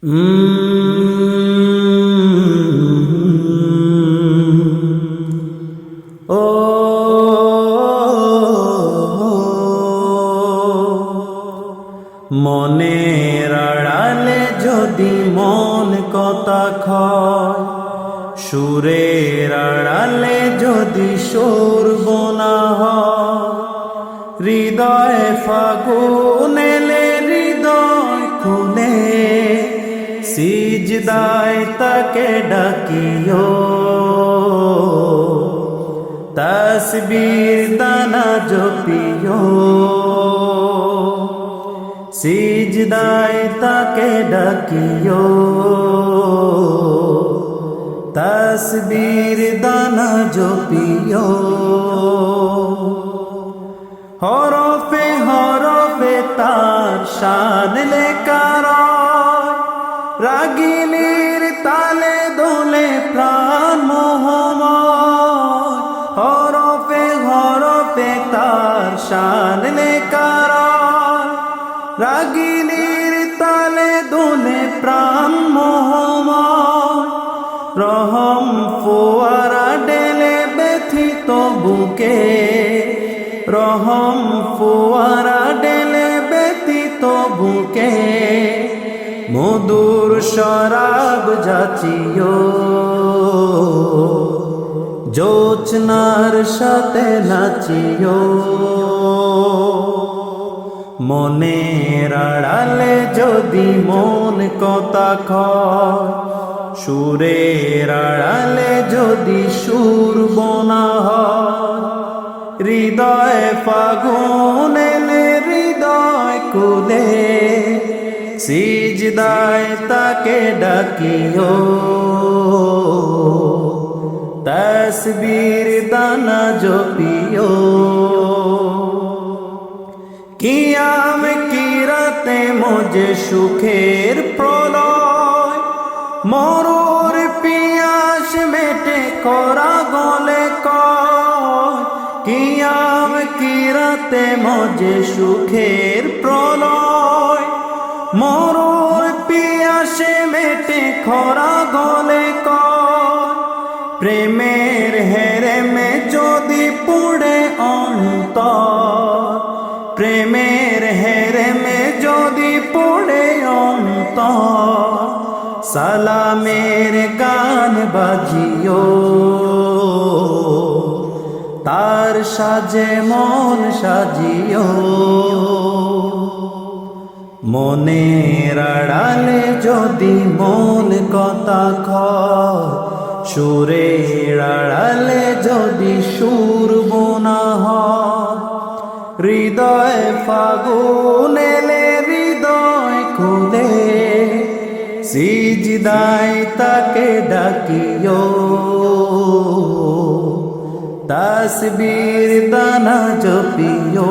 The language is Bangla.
ও মনের আড়ালে যদি মন কথা খয় সুরের আড়ালে যদি সুর বোনা হৃদয়ে ফাগুন সিজদায় তাকে ডাকিও। তসবির দানা জপিও। সিজদায় তাকে ডাকিও। তসবির দানা জপিও। হরফে হরফে তার শান লেকার প্রাণ মোহময়। হরফে হরফে তার শান লেকার রাগিনীর তালে দোলে প্রাণ মোহময়। রহম ফোয়ারা ডেলে ব্যথিত বুকে। রহম ফোয়ারা ডেলে ব্যতীত বুকে। মধুর শরাব যাচিও জোচনার সাথে নাচিও। মনের আড়ালে যদি মন কথা খয় সুরের আড়ালে যদি সুর বোনা হৃদয় ফাগুন হৃদয় কুলে সিজদায় তাকে ডাকিও। তসবীর দানা জপিও। কিয়াম কিরাতে মজে সুখের প্রলয়? মরুর পিয়াস মেটে করা গলে কয়। কিয়াম কিরাতে মজে সুখের প্রলয়? মরুর পিয়াসে মেটে খরা গলে প্রেমের হেরে মে যদি পুড়ে অন্তর। প্রেমের হেরে মে যদি পড়ে অন্তর। সালামের গান বাজিও। তার সাজে মন সাজিও। মনের আড়ালে যদি মন কথা খয় সুরের আড়ালে যদি সুর বোনা হয়, হৃদয় ফাগুন এলে হৃদয় খুলে, সিজদায় তাকে ডাকিও। তসবীর দানা জপিও।